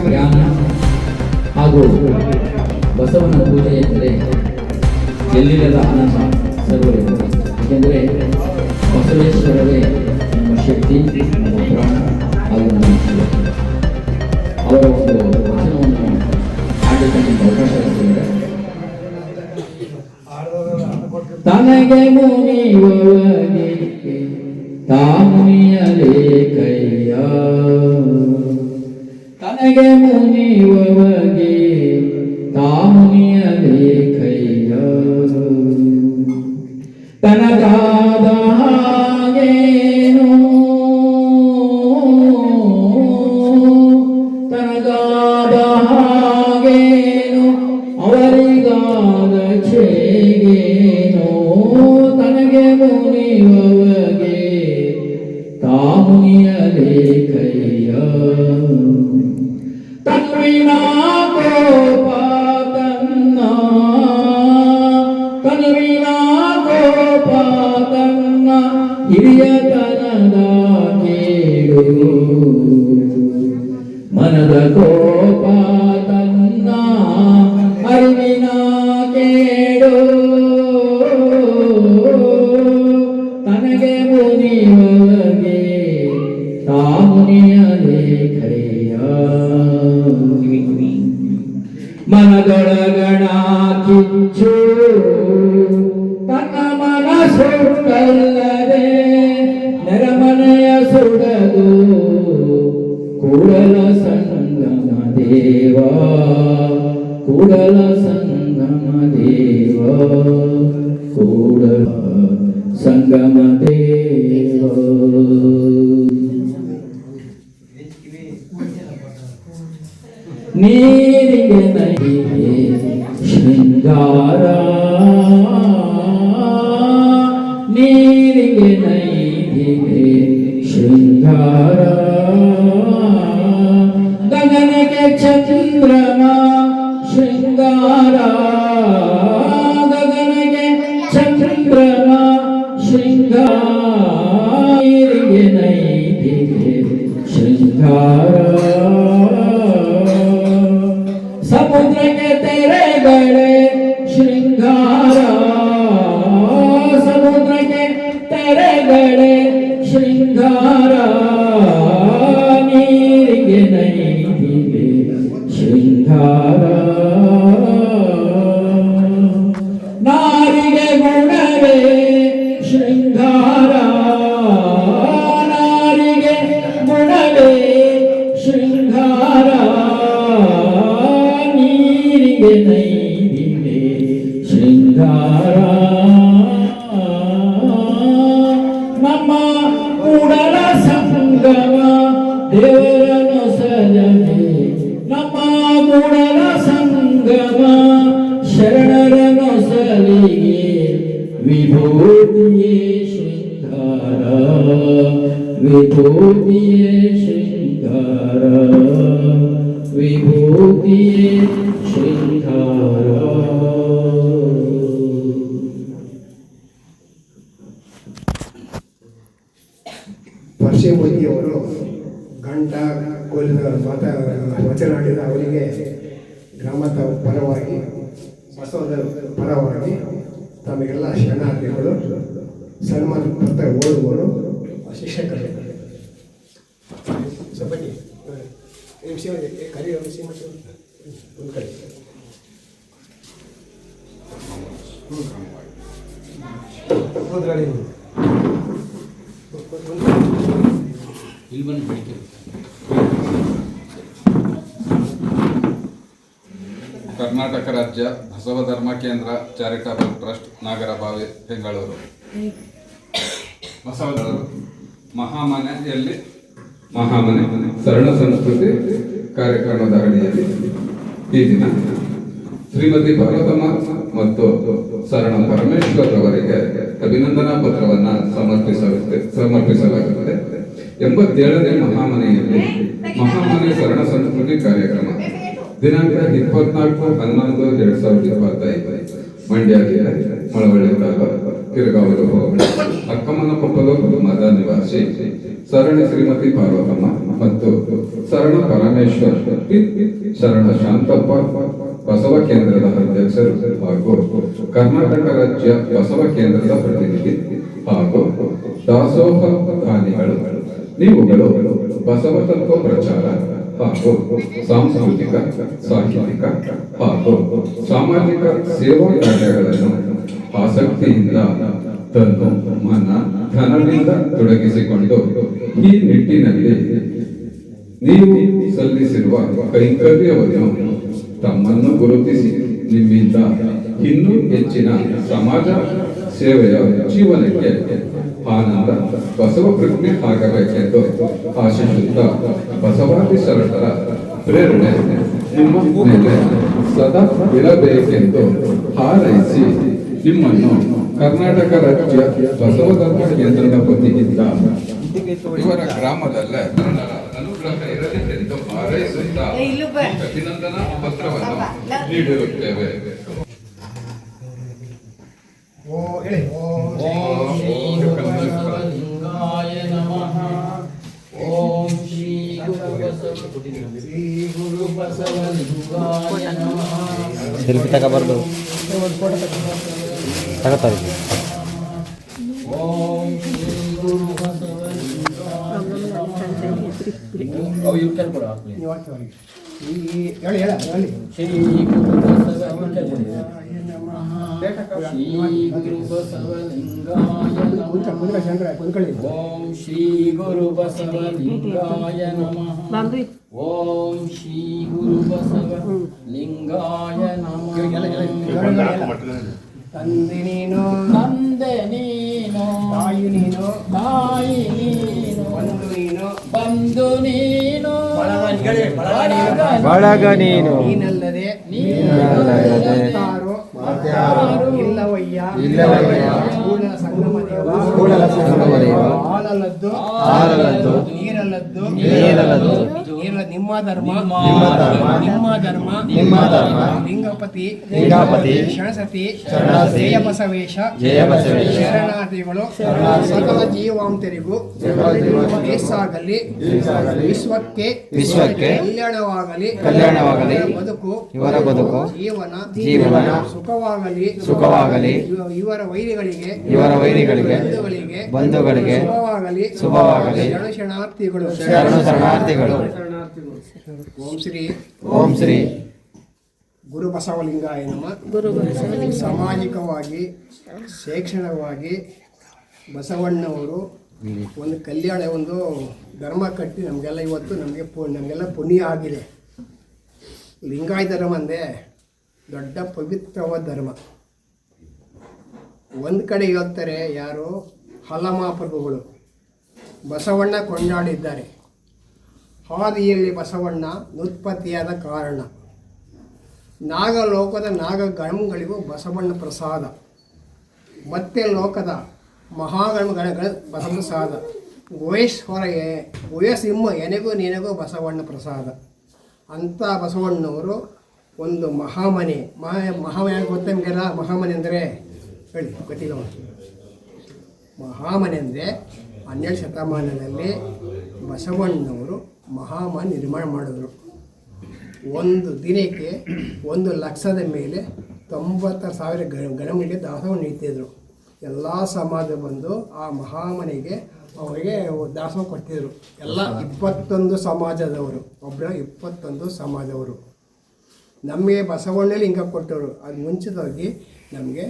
ಜ್ಞಾನ ಹಾಗೂ ಬಸವನ ಪೂಜೆ ಎಂದರೆ ಎಲ್ಲಿಲ್ಲದ ಆನಂದ? ಸರ್ವೇ ಏಕೆಂದರೆ ಬಸವೇಶ್ವರವೇ ನಮ್ಮ ಶಕ್ತಿ, ನಮ್ಮ ಪ್ರಾಣ ಹಾಗೂ ನಮ್ಮ ಅವರ ಒಂದು ವಚನವನ್ನು ಆಡಲಿಕ್ಕೆ ಅವಕಾಶ ತನಗೆ ತಾಮುನಿಯಲೇ ಕೈಯ ತನಗೆ ಮುನಿಯುವವಗೆ ಕೂಡಲ ಸಂಗಮ ದೇವ ಕೂಡಲ ಸಂಗಮ ದೇವ ಕೂಡಲ ಸಂಗಮ ದೇವ ನೀರಿಗೆ ನೈಗೆ ಶೃಂಗಾರ ವಿಭೂತಿಯೇ ಶೃಂಗಾರ ವಿಭೂತಿಯೇ ಶೃಂಗಾರ ವಿಭೂತಿಯೇ ಶೃಂಗಾರ. ವರ್ಷಮೂರ್ತಿಯವರು ಗಂಟ, ಕೋಲಿನ ಮಾತ ವಚನಾಡಿದ ಅವರಿಗೆ ಗ್ರಾಮದ ಪರವಾಗಿ ಬಸವದ ಪರವಾಗಿ ತಮಗೆಲ್ಲ ಶರಣಾರ್ಥಿಗಳು ಸನ್ಮಾನ ಕೊಡ್ತಾ ಓದುವರು ಶಿಕ್ಷಕರು. ಬನ್ನಿ. ನಿಮಿಷ ಕರಿ ನಿಮಿಷ ಒಂದು ಕಡೆ ಇಲ್ಲಿ ಬಂದು ಬೆಳಿಗ್ಗೆ ಕರ್ನಾಟಕ ರಾಜ್ಯ ಬಸವ ಧರ್ಮ ಕೇಂದ್ರ ಚಾರಿಟಬಲ್ ಟ್ರಸ್ಟ್, ನಾಗರಬಾವಿ, ಬೆಂಗಳೂರು. ಬಸವದರು ಮಹಾಮನೆಯಲ್ಲಿ ಮಹಾಮನೆ, ಸರಳ ಸಂಸ್ಕೃತಿ ಕಾರ್ಯಕ್ರಮದ ಅಡಿಯಲ್ಲಿ ಈ ದಿನ ಶ್ರೀಮತಿ ಭಾರತಮ್ಮ ಮತ್ತು ಶರಣ ಪರಮೇಶ್ವರ್ ಅವರಿಗೆ ಅಭಿನಂದನಾ ಪತ್ರವನ್ನ ಸಮರ್ಪಿಸಲಾಗುತ್ತೆ ಸಮರ್ಪಿಸಲಾಗುತ್ತದೆ. ಎಂಬತ್ತೇಳನೇ ಮಹಾಮನೆಯಲ್ಲಿ ಮಹಾಮನೆ ಶರಣ ಸಂಸ್ಕೃತಿ ಕಾರ್ಯಕ್ರಮ. ದಿನಾಂಕ ಇಪ್ಪತ್ನಾಲ್ಕು ಹನ್ನೊಂದು ಎರಡ್ ಸಾವಿರದ ಇಪ್ಪತ್ತೈದು. ಮಂಡ್ಯ ಜಿಲ್ಲೆ ಮಳವಳ್ಳಿ ತಾಲೂಕು ಕಿರಗಾವಲು ಹೋಬಳಿ. ಅಕ್ಕಮ್ಮನಕೊಪ್ಪಲು ಮದ ನಿವಾಸಿ. ಶರಣ ಶ್ರೀಮತಿ ಪಾರ್ವತಮ್ಮ ಮತ್ತು ಶರಣ ಪರಮೇಶ್ವರ್. ಶರಣ ಶಾಂತಪ್ಪ, ಬಸವ ಕೇಂದ್ರದ ಅಧ್ಯಕ್ಷರು ಹಾಗೂ ಕರ್ನಾಟಕ ರಾಜ್ಯ ಬಸವ ಕೇಂದ್ರದ ಪ್ರತಿನಿಧಿ ಹಾಗೂ ದಾಸೋಹ ದಾನಿಗಳು ನೀವುಗಳು ಬಸವ ತತ್ವ ಪ್ರಚಾರ ಸಾಂಸ್ಕೃತಿಕ, ಸಾಹಿತ್ಯಿಕ ಹಾಗೂ ಸಾಮಾಜಿಕ ಸೇವಾ ಕಾರ್ಯಗಳನ್ನು ಆಸಕ್ತಿಯಿಂದ ತನ್ನ ಮನ ಧನದಿಂದ ತೊಡಗಿಸಿಕೊಂಡು ಈ ನಿಟ್ಟಿನಲ್ಲಿ ನೀವು ಸಲ್ಲಿಸಿರುವ ಕೈಂಕರ್ಯವನ್ನು ತಮ್ಮನ್ನು ಗುರುತಿಸಿ, ನಿಮ್ಮಿಂದ ಇನ್ನೂ ಹೆಚ್ಚಿನ ಸಮಾಜ ಸೇವೆಯ ಜೀವನಕ್ಕೆ ಆನಂದ ಬಸವ ಪ್ರಜ್ಞೆ ಆಗಬೇಕೆಂದು ಆಶಿಸುತ್ತಾ ಬಸವಾದಿ ಶರಣರ ಪ್ರೇರಣೆ ನಿಮ್ಮ ಮೇಲೆ ಸದಾ ಇರಬೇಕೆಂದು ಹಾರೈಸಿ ನಿಮ್ಮನ್ನು ಕರ್ನಾಟಕ ರಾಜ್ಯ ಬಸವ ಧರ್ಮ ಕೇಂದ್ರದ ವತಿಯಿಂದ ಇವರ ಗ್ರಾಮದಲ್ಲೇ ಅನುಗ್ರಹ ಇರಲಿ ಎಂದು ಹಾರೈಸುತ್ತಾ. ಅಭಿನಂದನಾ ಪತ್ರವನ್ನು ನೀಡಿರುತ್ತೇವೆ ಓ ಹೇಳಿ. ಓಂ ಶ್ರೀ ನಮಃ ಓಂ ಶ್ರೀ ಗುರು ಬಸವಲಿಂಗಾಯ ನಮಃ ಸೆಲ್ಫಿ ತಗೋಬಾರ್ದು ತಗೋತಾರೆ ಓಂ ಶ್ರೀ ಗುರು ಅವು ಇವು ಕೇಳ್ಕೊಡು ಈ- ಹೇಳಿ ಹೇಳಿ. ಶ್ರೀ ಗುರು ಓಂ ಶ್ರೀ ಗುರು ಬಸವಲಿಂಗಾಯ ನಮಃ ಓಂ ಶ್ರೀ ಗುರು ಬಸವಲಿಂಗಾಯ ನಮಃ ತಂದೆ ನೀನು ತಂದೆ ನೀನು ತಾಯಿ ನೀನು ತಾಯಿ ನೀನು ಬಂದು ನೀನು ಬಂದು ನೀನು ಬಳಗ ನೀನು ನೀನಲ್ಲದೆ ನೀನಲ್ಲದೆ ಇಲ್ಲವಯ್ಯ ಇಲ್ಲವಯ್ಯ. ಸಂಗಮ ದೇವ. ಹಾಲಲ್ಲದ್ದು ಹಾಲಲ್ಲದ್ದು. ನೀರಲ್ಲದ್ದು ನೀರಲ್ಲದ್ದು. ನೀರ ನಿಮ್ಮ ಧರ್ಮ ನಿಮ್ಮ ಧರ್ಮ. ನಿಮ್ಮ ಧರ್ಮ ನಿಮ್ಮ ಧರ್ಮ. ಲಿಂಗಪತಿ ಲಿಂಗಪತಿ. ಶರಣಸತಿ. ಜಯ ಬಸವೇಶ ಜಯ ಬಸವೇಶ. ಶರಣಾರ್ಥಿಗಳು ಸಕಲ ಜೀವಾಂತರಿಗೂ ದೇಶಾಗಲಿ ವಿಶ್ವಕ್ಕೆ ವಿಶ್ವಕ್ಕೆ ಕಲ್ಯಾಣವಾಗಲಿ ಕಲ್ಯಾಣವಾಗಲಿ. ಬದುಕು ಇವರ ಬದುಕು ಜೀವನ ಜೀವನ ಸುಖವಾಗಲಿ ಸುಖವಾಗಲಿ. ಇವರ ವೈರಿಗಳಿಗೆ ಇವರ ವೈರಿಗಳಿಗೆ ಬಂಧುಗಳಿಗೆ ಬಂಧುಗಳಿಗೆ ಶುಭವಾಗಲಿ ಶುಭವಾಗಲಿ. ಶರಣ ಶರಣಾರ್ಥಿಗಳು ಶರಣ ಶರಣಾರ್ಥಿಗಳು ಓಂ ಶ್ರೀ. ಓಂ ಶ್ರೀ. ಗುರು ಬಸವಲಿಂಗಾಯ ನಮ್ಮ ಸಾಮಾಜಿಕವಾಗಿ ಶೈಕ್ಷಣಿಕವಾಗಿ ಬಸವಣ್ಣವರು ಒಂದು ಕಲ್ಯಾಣ ಒಂದು ಧರ್ಮ ಕಟ್ಟಿ ನಮಗೆಲ್ಲ ಇವತ್ತು ನಮಗೆ ಪು ನಮಗೆಲ್ಲ ಪುಣ್ಯ ಆಗಿದೆ. ಲಿಂಗಾಯ ಧರ್ಮ ಅಂದರೆ ದೊಡ್ಡ ಪವಿತ್ರವಾದ ಧರ್ಮ. ಒಂದು ಕಡೆ ಹೇಳ್ತಾರೆ ಯಾರು? ಹಲಮಾಪ್ರಭುಗಳು ಬಸವಣ್ಣ ಕೊಂಡಾಡಿದ್ದಾರೆ. ಹಾದಿಯಲ್ಲಿ ಬಸವಣ್ಣ ಉತ್ಪತ್ತಿಯಾದ ಕಾರಣ. ನಾಗಲೋಕದ ನಾಗಗಣಗಳಿಗೂ ಬಸವಣ್ಣ ಪ್ರಸಾದ. ಮತ್ತೆ ಲೋಕದ ಮಹಾಗಣಗಳ ಬಸವ ಪ್ರಸಾದ. ಹೊರಗೆ ಎ- ಗುಹೇಸಿಂಹ ಎನೆಗೂ ನಿನಗೂ ಬಸವಣ್ಣ ಪ್ರಸಾದ. ಅಂಥ ಬಸವಣ್ಣವರು ಒಂದು ಮಹಾಮನೆ, ಮಹಾ, ಮಹಾಮನೆ ಗೊತ್ತ ಮಹಾಮನೆ ಅಂದರೆ ಹೇಳಿ, ಗೊತ್ತಿಲ್ಲ ಮಹಾಮನೆ ಅಂದರೆ ಹನ್ನೆರಡು ಶತಮಾನದಲ್ಲಿ ಬಸವಣ್ಣವರು ಮಹಾಮನೆ ನಿರ್ಮಾಣ ಮಾಡಿದ್ರು. ಒಂದು ದಿನಕ್ಕೆ ಒಂದು ಲಕ್ಷದ ಮೇಲೆ ತೊಂಬತ್ತಾರು ಸಾವಿರ ಗ ಗಣಗಳಿಗೆ ದಾಸವನ್ನು ನೀಡ್ತಿದ್ರು. ಎಲ್ಲ ಸಮಾಜ ಬಂದು ಆ ಮಹಾಮನೆಗೆ ಅವರಿಗೆ ದಾಸೋಹ ಕೊಡ್ತಿದ್ರು. ಎಲ್ಲ ಇಪ್ಪತ್ತೊಂದು ಸಮಾಜದವರು ಒಬ್ಬರ ಇಪ್ಪತ್ತೊಂದು ಸಮಾಜದವರು. ನಮಗೆ ಬಸವಣ್ಣಲ್ಲಿ ಹಿಂಗೆ ಕೊಟ್ಟರು ಅದು ಮುಂಚಿತವಾಗಿ ನಮಗೆ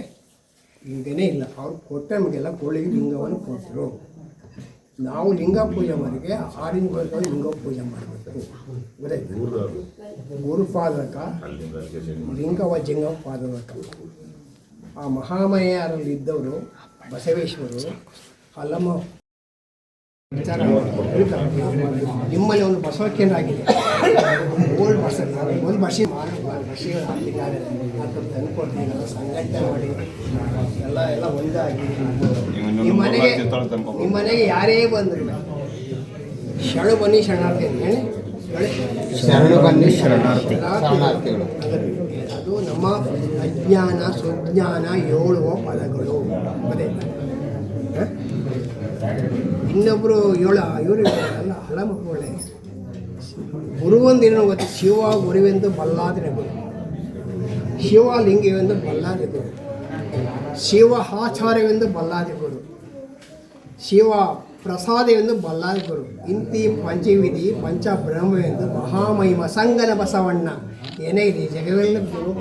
ಹಿಂಗೇನೇ ಇಲ್ಲ. ಅವ್ರು ಕೊಟ್ಟ ನಮಗೆಲ್ಲ ಕೋಳಿಗೆ ಲಿಂಗವನ್ನು ಕೊಟ್ಟರು ನಾವು ಲಿಂಗ ಪೂಜೆ ಮಾಡಿಗೆ ಬರ್ತದೆ ಲಿಂಗ ಪೂಜೆ ಮಾಡಬೇಕು. ಗೊತ್ತಾಯ್ತು? ಗುರುಪಾದಕ ಲಿಂಗವ ಜಿಂಗ ಪಾದಕ ಆ ಮಹಾಮಯರಲ್ಲಿ ಇದ್ದವರು ಬಸವೇಶ್ವರರು ಹಲಮ ವಿಚಾರ ನಿಮ್ಮಲ್ಲಿ ಒಂದು ಬಸವ ಕೇಂದ್ರ ಆಗಿದೆ ಓಲ್ಡ್ ಬಸ್ ಒಂದು ಬಸ್ಸಿ ಬಸ್ಸಿಗೆ ತಂದುಕೊಡ್ತೀನಿ ಎಲ್ಲ ಸಂಘಟನೆ ಮಾಡಿ ಎಲ್ಲ ಎಲ್ಲ ಒಂದಾಗಿ. ನಿಮ್ಮ ಮನೆಗೆ ನಿಮ್ಮ ಮನೆಗೆ ಯಾರೇ ಬಂದರು ಶರಣು ಬನ್ನಿ ಶರಣಾರ್ಥಿ ಅಂತ ಹೇಳಿ. ಶರಣ ಬನ್ನಿ ಶರಣಾರ್ಥಿ. ಶರಣಾರ್ಥಿಗಳು. ಅದು ನಮ್ಮ ಅಜ್ಞಾನ ಸುಜ್ಞಾನ ಏಳುವ ಪದಗಳು. ಅದೇ. ಹ? ಇನ್ನೊಬ್ಬರು ಏಳು ಇವರು ಅಲ್ಲ ಹಲ ಮಕ್ಕಳೇ. ಗುರುವೊಂದಿನ ಗೊತ್ತು ಶಿವ ಗುರುವೆಂದು ಬಲ್ಲಾದ್ರೆ ಗುರು. ಶಿವ ಲಿಂಗವೆಂದು ಬಲ್ಲಾದೆ ಗುರು. ಶಿವ ಆಚಾರ್ಯವೆಂದು ಬಲ್ಲಾದೆ ಗುರು. ಶಿವ ಪ್ರಸಾದವೆಂದು ಬಲ್ಲಾದ ಗುರು. ಇಂತಿ ಪಂಚವಿಧಿ ಪಂಚಬ್ರಹ್ಮವೆಂದು ಮಹಾಮಹಿಮ ಸಂಗನ ಬಸವಣ್ಣ. ಏನೇ ಇದೆ ಜಗವೆಲ್ಲ ಗುರು.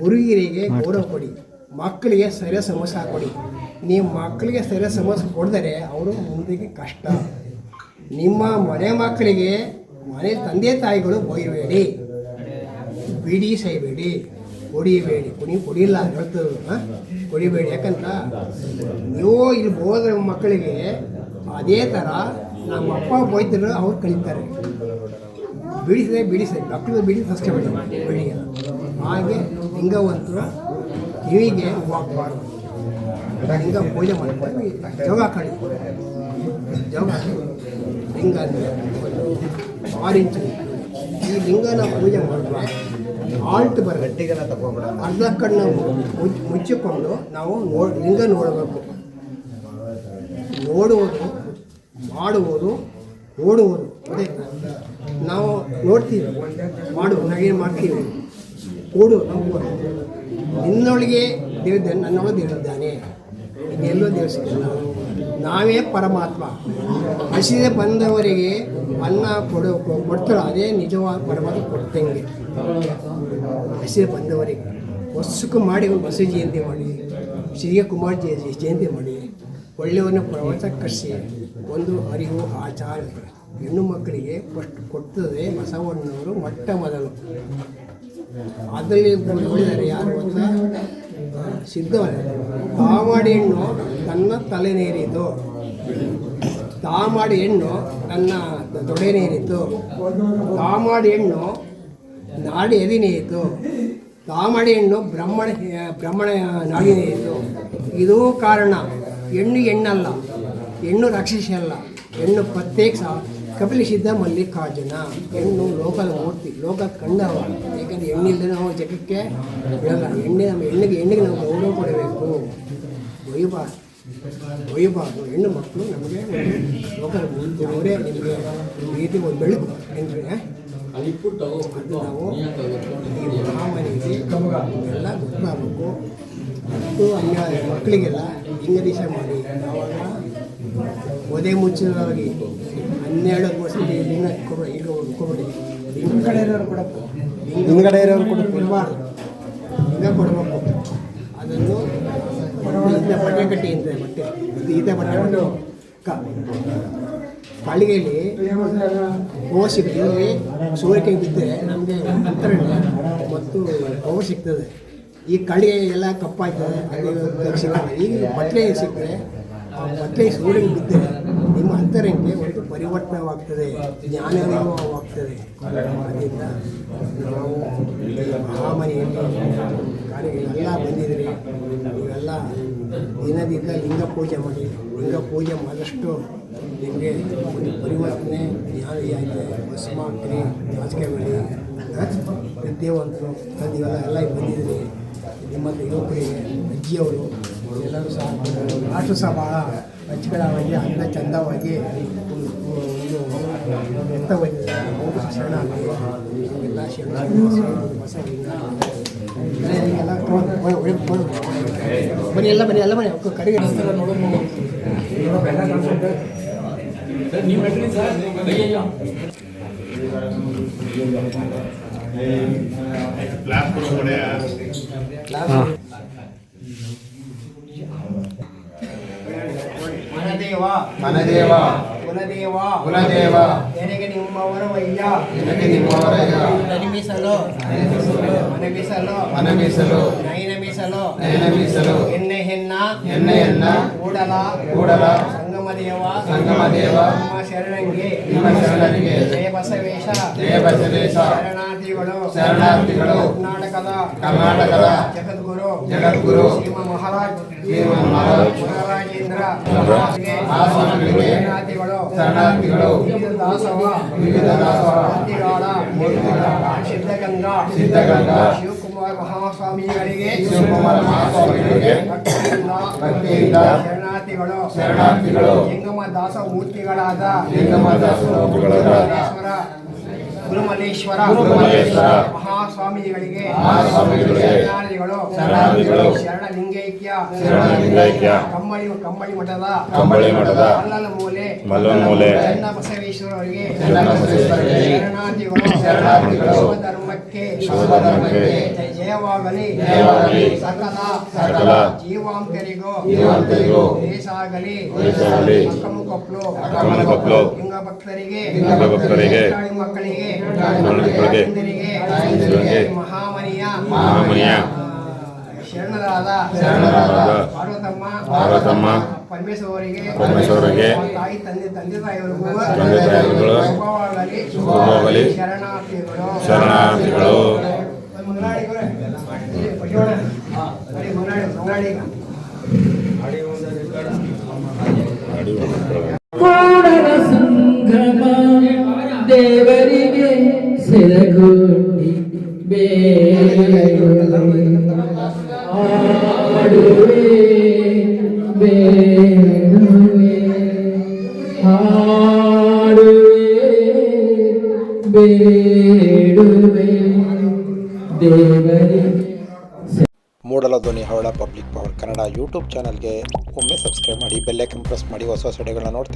ಗುರುಗಿರಿಗೆ ಗೌರವ ಕೊಡಿ. ಮಕ್ಕಳಿಗೆ ಸರಿಯ ಸಮಸ್ಯೆ ಕೊಡಿ. ನೀವು ಮಕ್ಕಳಿಗೆ ಸರಿಯ ಸಮಸ್ಯೆ ಕೊಡಿದರೆ ಅವರು ಮುಂದಕ್ಕೆ ಕಷ್ಟ. ನಿಮ್ಮ ಮನೆ ಮಕ್ಕಳಿಗೆ ಮನೆ ತಂದೆ ತಾಯಿಗಳು ಬೈಬೇಡಿ. ಬಿಡಿ ಸೈಬೇಡಿ ಹೊಡಿಬೇಡಿ ಕುಣಿ ಕುಡಿಲ್ಲ ಅಂತ ಹೇಳ್ತದೆ ಹಾಂ? ಕುಡಿಬೇಡಿ. ಯಾಕಂತ ನೀವು ಇಲ್ಲಿ ಹೋದ್ರೆ ಮಕ್ಕಳಿಗೆ ಅದೇ ಥರ ನಮ್ಮ ಅಪ್ಪ ಬೈದ್ರು ಅವ್ರು ಕಲಿತಾರೆ. ಬಿಡಿಸಿದೆ ಬಿಡಿಸಿದೆ ಮಕ್ಕಳು ಬಿಡಿ ಫಸ್ಟ್ ಬಿಡಿ ಬೆಳಿಗ್ಗೆ ಹಾಗೆ ಲಿಂಗವಂತರು ಕಿವಿಗೆ ಹೋಗ್ಬಾರ್ದು ಲಿಂಗ ಪೂಜೆ ಮಾಡ್ಕೊಂಡು ಜೋಗ ಹಾಕೊಳ್ಳಿ ಜೋಗ ಲಿಂಗ ಆರೆಂಜ್ ಈ ಲಿಂಗನ ಪೂಜೆ ಮಾಡುವಾಗ ಆಲ್ಟ್ ಬರಗಟ್ಟೆಗೆ ಅರ್ಧ ಕಣ್ಣು ಮುಚ್ಚಿ ಮುಚ್ಚಿಕೊಂಡು ನಾವು ನೋಡಿ ಲಿಂಗ ನೋಡಬೇಕು ನೋಡುವುದು ಮಾಡುವುದು ಓಡುವುದು ಅದೇ ನಾವು ನೋಡ್ತೀವಿ ಮಾಡು ನಾವೇನು ಮಾಡ್ತೀವಿ? ಓಡು, ನಾವು ನಿನ್ನೊಳಗೆ ದೇವ ನನ್ನೊಳಗೆ ದೇವರಿದ್ದಾನೆ ಇನ್ನೆಲ್ಲೋ ದೇವ ಸಿಗಲ್ಲ ನಾವೇ ಪರಮಾತ್ಮ. ಹಸಿದೆ ಬಂದವರಿಗೆ ಅನ್ನ ಕೊಡೋ, ಕೊಡ್ತಾರೋ ಅದೇ ನಿಜವಾದ ಪರಮಾತ್ಮ ಕೊಡ್ತಂಗೆ ಹಸಿದೆ ಬಂದವರಿಗೆ. ವರ್ಷಕ್ಕೂ ಮಾಡಿ ಬಸವ ಜಯಂತಿ ಮಾಡಿ, ಶ್ರೀಯ ಕುಮಾರ್ ಜಯಂತಿ ಜಯಂತಿ ಮಾಡಿ ಒಳ್ಳೆಯವನ್ನ ಪ್ರವಚ ಕರೆಸಿ ಒಂದು ಅರಿವು, ಆಚಾರ. ಹೆಣ್ಣು ಮಕ್ಕಳಿಗೆ ಫಸ್ಟ್ ಕೊಡ್ತದೆ ಬಸವಣ್ಣವರು ಮೊಟ್ಟ ಮೊದಲು. ಅದರಲ್ಲಿ ಯಾರು ಅಂತ? ಸಿದ್ಧವಲ್ಲ ತಾಮಾಡಿ ಹೆಣ್ಣು ತನ್ನ ತಲೆನೇರಿತು ತಾಮಾಡಿ ಹೆಣ್ಣು ತನ್ನ ತೊಡೆನೇರಿತು ತಾಮಾಡಿ ಹೆಣ್ಣು ನಾಡಿ ಎದಿನೇಯಿತು ತಾಮಾಡಿ ಹೆಣ್ಣು ಬ್ರಹ್ಮಣ ಬ್ರಹ್ಮಣ ನಾಡಿನೇಯಿತು ಇದು ಕಾರಣ ಹೆಣ್ಣು ಹೆಣ್ಣಲ್ಲ, ಹೆಣ್ಣು ರಕ್ಷಿಸಲ್ಲ ಹೆಣ್ಣು ಪ್ರತ್ಯೇಕ ಸ- ಕಪಿಲ ಸಿದ್ಧ ಮಲ್ಲಿಕಾರ್ಜುನ ಹೆಣ್ಣು ಲೋಕದ ಮೂರ್ತಿ, ಲೋಕದ ಕಂಡವ. ಏಕೆಂದರೆ ಹೆಣ್ಣಿಲ್ಲದೆ ನಾವು ಜಗಕ್ಕೆ ಎಣ್ಣೆ ನಮ್ಮ ಹೆಣ್ಣಿಗೆ ಹೆಣ್ಣಿಗೆ ನಾವು ಗೌರವ ಕೊಡಬೇಕು. ಒಯ್ಯಬಾರ್ದು ಒಯ್ಯಬಾರ್ದು ಹೆಣ್ಣು ಮಕ್ಕಳು ನಮಗೆ ಲೋಕದ ಮೂರ್ತಿ ಅವರೇ ನಿಮಗೆ ರೀತಿ ಒಂದು ಬೆಳಕು ಎಂದ್ರೆ ನಾವು ಎಲ್ಲ ಗೊತ್ತಾಗಬೇಕು. ಮತ್ತು ಅನ್ಯಾಯ ಮಕ್ಕಳಿಗೆಲ್ಲ ಇಂಗ್ಲೀಷ ಮಾಡಿ ಆವಾಗ ಒದೆ ಮುಚ್ಚಿನವಾಗಿ ಹನ್ನೆರಡು ವರ್ಷ ಲಿಂಗ ಕೊಡ- ಈಗ ಕೊಡಿ ಹಿಂದ್ಗಡೆ ಇರೋರು ಕೊಡಬೇಕು ಹಿಂದ್ಗಡೆ ಇರೋರು ಕೊಡು. ಕೊಡಬಾರ್ದು. ಲಿಂಗ ಕೊಡಬೇಕು. ಅದನ್ನು ಬಟ್ಟೆ ಕಟ್ಟಿ ಅಂತ ಬಟ್ಟೆ ಇದು ಈತ ಬಟ್ಟೆ ಒಂದು ಹೂವು ಸಿಗ್ತದೆ ಸೂರ್ಯಕ್ಕೆ ಬಿದ್ದರೆ ನಮಗೆ ಅಂತರಣ ಮತ್ತು ಹೂವು ಸಿಗ್ತದೆ. ಈ ಕಳಿಗೆ ಎಲ್ಲ ಕಪ್ಪಾಯ್ತದೆ ಈಗ ಬಟ್ಟೆ ಸಿಕ್ಕರೆ ಆ ಊರಿಗೆ ಬಿದ್ದೆ ನಿಮ್ಮ ಅಂತರಂಗೆ ಒಂದು ಪರಿವರ್ತನವಾಗ್ತದೆ ಜ್ಞಾನೋದಯವಾಗ್ತದೆ ಅದರಿಂದ ನಾವು ಮಹಾಮನೆಯಲ್ಲಿ ಕಾರ್ಯಗಳೆಲ್ಲ ಬಂದಿದ್ದೀರಿ ನೀವೆಲ್ಲ ದಿನದಿಂದ ಲಿಂಗ ಪೂಜೆ ಮಾಡಿ ಲಿಂಗ ಪೂಜೆ ಮಾಡಿದಷ್ಟು ನಿಮಗೆ ಒಂದು ಪರಿವರ್ತನೆ ಜ್ಞಾನ ಆಯ್ತು ಭಸ್ಮ ಆಗ್ತೀರಿ ನಾಚಿಕೆ ಮಾಡಿ ವಿದ್ಯಾವಂತರು ತಂದೆಗೆಲ್ಲ ಎಲ್ಲ ಬಂದಿದ್ದೀರಿ ನಿಮ್ಮಲ್ಲಿ ಯುವಕರಿಗೆ, ಅಜ್ಜಿಯವರು ಎಲ್ಲರೂ ಸಹ ಆಟು ಸಹ ಭಾಳ ಅಚ್ಚುಕಟ್ಟವಾಗಿ ಅಂದ ಚಂದವಾಗಿ ಒಂದು ವ್ಯಕ್ತವಾಗಿ ಶಿಕ್ಷಣ ಎಲ್ಲ ಬಸವಲಿಂಗ ಎಲ್ಲ ಬನ್ನಿ ಎಲ್ಲ ಬನ್ನಿ ಎಲ್ಲ ಅವ್ಕ ಕಡೆಗೆ ಮನದೇವ ಮನದೇವ ಕುಲದೇವ ಕುಲದೇವ ನನಗೆ ನಿಮ್ಮವರವಯ್ಯ ನಿನಗೆ ನಿಮ್ಮವರಯ್ಯ ನನಿಮಿಸಲು ಮನಮಿಸಲು ಮನಮೀಸಲು ನಯನಮಿಸಲು ನಯನಮೀಸಲು ಎಣ್ಣೆ ಹೆನ್ನ ಎಣ್ಣೆಯನ್ನ ಕೂಡಲ ಕೂಡಲ ಸಂಗಮ ದೇವ ಸಂಗಮ ದೇವ ನಿಮ್ಮ ಶರಣಂಗೆ ನಿಮ್ಮ ಶರಣರಿಗೆ ಜಯ ಬಸವೇಶ ಜಯ ಬಸವೇಶ ಶರಣಾರ್ಥಿಗಳು ಶರಣಾರ್ಥಿಗಳು ಕರ್ನಾಟಕದ ಕರ್ನಾಟಕದ ಜಗದ್ಗುರು ಜಗದ್ಗುರು ಶ್ರೀಮ ಮಹಾರಾಜ್ ಶ್ರೀಮ ಮಹಾರಾಜ್ ಮಹಾರಾಜೇಂದ್ರ ಶರಣಾರ್ಥಿಗಳು ಶರಣಾರ್ಥಿಗಳು ವಿವಿಧ ದಾಸವ ವಿವಿಧ ದಾಸವ ಮೂರ್ತಿಗಾಳ ಸಿದ್ಧಗಂಗಾ ಸಿದ್ಧಗಂಗಾ ಶಿವಕುಮಾರ್ ಮಹಾಸ್ವಾಮಿಗಳಿಗೆ ಶಿವಕುಮಾರ ಮಹಾಸ್ವಾಮಿಗಳಿಗೆ ಭಕ್ತಿಯಿಂದ ಶರಣಾರ್ಥಿಗಳು ಶರಣಾರ್ಥಿಗಳು ಜಂಗಮ ದಾಸ ಮೂರ್ತಿಗಳಾದ ಲಿಂಗಮ ದಾಸೋಪುರಗಳಾದ ಗುರುಮಲೇಶ್ವರ ಮಹಾಸ್ವಾಮಿಗಳಿಗೆ ಶರಣಾರ್ಥಿಗಳು ಶರಣಲಿಂಗೈಕ್ಯ ಕಂಬಳಿ ಕಮ್ಮಳಿ ಮಠದ ಕಂಬಳಿ ಮಠದ. ಮಲ್ಲನ ಮೂಲೆ ಮಲ್ಲನ ಮೂಲೆ. ಚೆನ್ನ ಬಸವೇಶ್ವರರಿಗೆ ಚೆನ್ನಬಸವೇಶ್ವರರಿಗೆ ಶರಣಾರ್ಥಿಗಳು ಶರಣಾರ್ಥಿಗಳು ಶಿವಧರ್ಮಕ್ಕೆ ಶೋಧನಕ್ಕೆ ಜಯವಾಗಲಿ. ಜಯವಾಗಲಿ. ಸಕಲ ಸಕಲ ಜೀವಾಂತರಿಗೂ ಜೀವಾಂತರಿಗೂ ದೇಶಾಗಲಿ. ದೇಶಾಗಲಿ. ಅಕ್ಕಮಕೊಪ್ಲು ಅಕ್ಕಮಕೊಪ್ಲು ಲಿಂಗ ಭಕ್ತರಿಗೆ ಲಿಂಗ ಭಕ್ತರಿಗೆ ಮಕ್ಕಳಿಗೆ ಮಕ್ಕಳಿಗೆ ಮಹಾಮನಿಯ ಮಹಾಮನಿಯ ಶರಣರಾದ ಪಾರ್ವತಮ್ಮ ಪಾರ್ವತಮ್ಮ ಪರಮೇಶ್ವರಿಗೆ ಪರಮೇಶ್ವರಿಗೆ ತಾಯಿ ತಂದೆ ತಂದೆ ತಾಯಿಯವರಿಗೂ ತಂದೆ ತಾಯಿಗಳು ಶುಭವಾಗಲಿ. ಶುಭವಾಗಲಿ. ಶರಣಾರ್ಥಿಗಳು. ಶರಣಾರ್ಥಿಗಳು. ಯೂಟ್ಯೂಬ್ ಚಾನಲ್ಗೆ ಒಮ್ಮೆ ಸಬ್ಸ್ಕ್ರೈಬ್ ಮಾಡಿ ಬೆಲ್ಲೈಕನ್ ಪ್ರೆಸ್ ಮಾಡಿ ಹೊಸ ಹೊಸ ವಿಡಿಯೋಗಳನ್ನ ನೋಡ್ತಾ